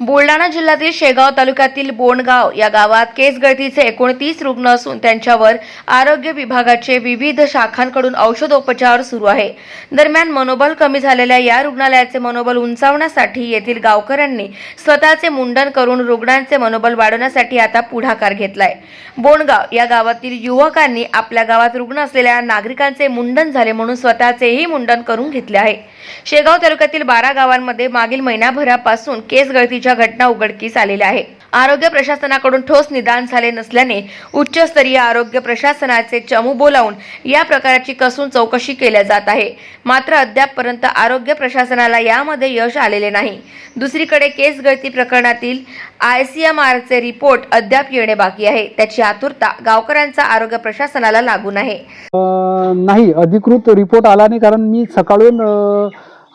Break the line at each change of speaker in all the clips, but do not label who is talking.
बुलढाणा जिल्ह्यातील शेगाव तालुक्यातील बोंडगाव या गावात केस गळतीचे एकोणतीस रुग्ण असून त्यांच्यावर आरोग्य विभागाचे विविध शाखांकडून औषधोपचार सुरू आहे. दरम्यान मनोबल कमी झालेल्या या रुग्णालयाचे मनोबल उंचावण्यासाठी येथील गावकऱ्यांनी स्वतःचे मुंडन करून रुग्णांचे मनोबल वाढवण्यासाठी आता पुढाकार घेतलाय. बोंडगाव या गावातील युवकांनी आपल्या गावात रुग्ण असलेल्या नागरिकांचे मुंडन झाले म्हणून स्वतःचेही मुंडन करून घेतले आहे. शेगाव तालुक्यातील बारा गावांमध्ये मागील महिनाभरापासून केस गळतीच्या घटना उघडकीस आलेल्या आहे. आरोग्य प्रशासनाकडून ठोस निदान झाले नसल्याने उच्चस्तरीय आरोग्य प्रशासनाचे चमू बोलावून या प्रकाराची कसून चौकशी केल्या जात आहे. मात्र अद्यापपर्यंत आरोग्य प्रशासनाला यामध्ये यश आलेले नाही. दुसरीकडे केस गळती प्रकरणातील आय सी एम आरचे रिपोर्ट अद्याप येणे बाकी आहे. त्याची आतुरता गावकऱ्यांचा आरोग्य प्रशासनाला लागून आहे.
नाही अधिकृत रिपोर्ट आला नाही कारण मी सकाळून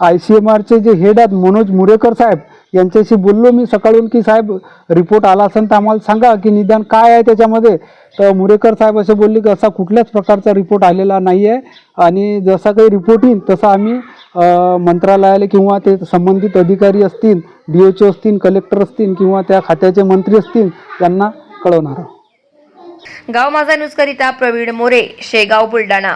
आय सी एम आरचे जे हेड आहेत मनोज मुरेकर साहेब यांच्याशी बोललो मी सकाळून की साहेब रिपोर्ट आला असेल तर आम्हाला सांगा की निदान काय आहे त्याच्यामध्ये. तर मुरेकर साहेब असे बोलले की असा कुठल्याच प्रकारचा रिपोर्ट आलेला नाही आहे आणि जसा काही रिपोर्ट येईल तसा आम्ही मंत्रालयाला किंवा ते संबंधित अधिकारी असतील डी एच ओ असतील कलेक्टर असतील किंवा त्या खात्याचे मंत्री असतील त्यांना कळवणार
गाव माझा न्यूज करिता प्रवीण मोरे शेगाव बुलढाणा.